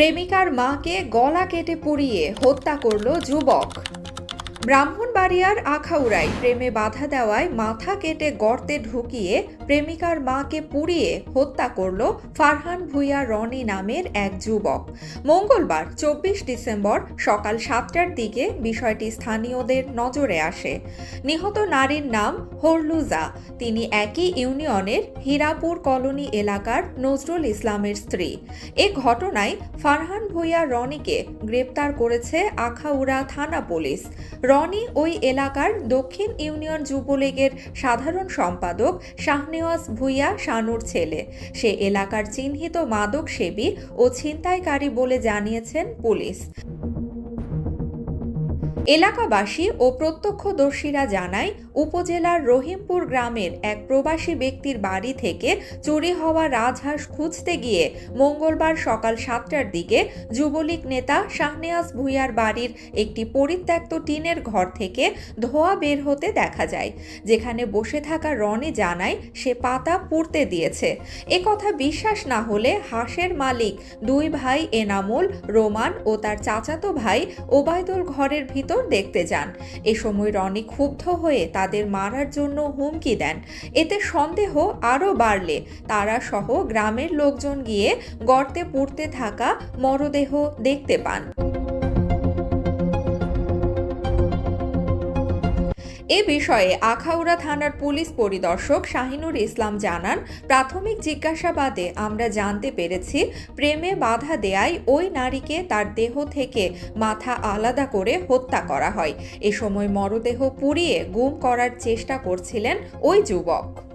প্রেমিকার মাকে গলা কেটে পুড়িয়ে হত্যা করল যুবক। ব্রাহ্মণবাড়িয়ার আখাউড়ায় প্রেমে বাধা দেওয়ায় মাথা কেটে গর্তে ঢুকিয়ে প্রেমিকার মাকে পুড়িয়ে হত্যা করল ফারহান ভুইয়া রনি নামের এক যুবক। মঙ্গলবার, চব্বিশ ডিসেম্বর সকাল সাতটার দিকে বিষয়টি স্থানীয়দের নজরে আসে। নিহত নারীর নাম হরলুজা। তিনি একই ইউনিয়নের হীরাপুর কলোনি এলাকার নজরুল ইসলামের স্ত্রী। এ ঘটনায় ফারহান ভুইয়া রনিকে গ্রেপ্তার করেছে আখাউড়া থানা পুলিশ। রনি ওই এলাকার দক্ষিণ ইউনিয়ন যুবলীগের সাধারণ সম্পাদক শাহনেওয়াজ ভুইয়া শানুর ছেলে। সে এলাকার চিহ্নিত মাদক সেবী ও ছিনতাইকারী বলে জানিয়েছেন পুলিশ। এলাকাবাসী ও প্রত্যক্ষদর্শীরা জানায়, উপজেলার রহিমপুর গ্রামের এক প্রবাসী ব্যক্তির বাড়ি থেকে চুরি হওয়া রাজহাঁস খুঁজতে গিয়ে মঙ্গলবার সকাল সাতটার দিকে যুবলীগ নেতা শাহনেয়াজ ভুইয়ার বাড়ির একটি পরিত্যক্ত টিনের ঘর থেকে ধোঁয়া বের হতে দেখা যায়। যেখানে বসে থাকা রনি জানায়, সে পাতা পুড়তে দিয়েছে। এ কথা বিশ্বাস না হলে হাঁসের মালিক দুই ভাই এনামুল, রোমান ও তার চাচাতো ভাই ওবায়দুল ঘরের ভিতর দেখতে যান। এ সময় রনি ক্ষুব্ধ হয়ে তাদের মারার জন্য হুমকি দেন। এতে সন্দেহ আরও বাড়লে তারা সহ গ্রামের লোকজন গিয়ে গর্তে পুড়তে থাকা মরদেহ দেখতে পান। এ বিষয়ে আখাউড়া থানার পুলিশ পরিদর্শক শাহিনুর ইসলাম জানান, প্রাথমিক জিজ্ঞাসাবাদে আমরা জানতে পেরেছি, প্রেমে বাধা দেয়ায় ওই নারীকে তার দেহ থেকে মাথা আলাদা করে হত্যা করা হয়। এ সময় মরদেহ পুড়িয়ে গুম করার চেষ্টা করছিলেন ওই যুবক।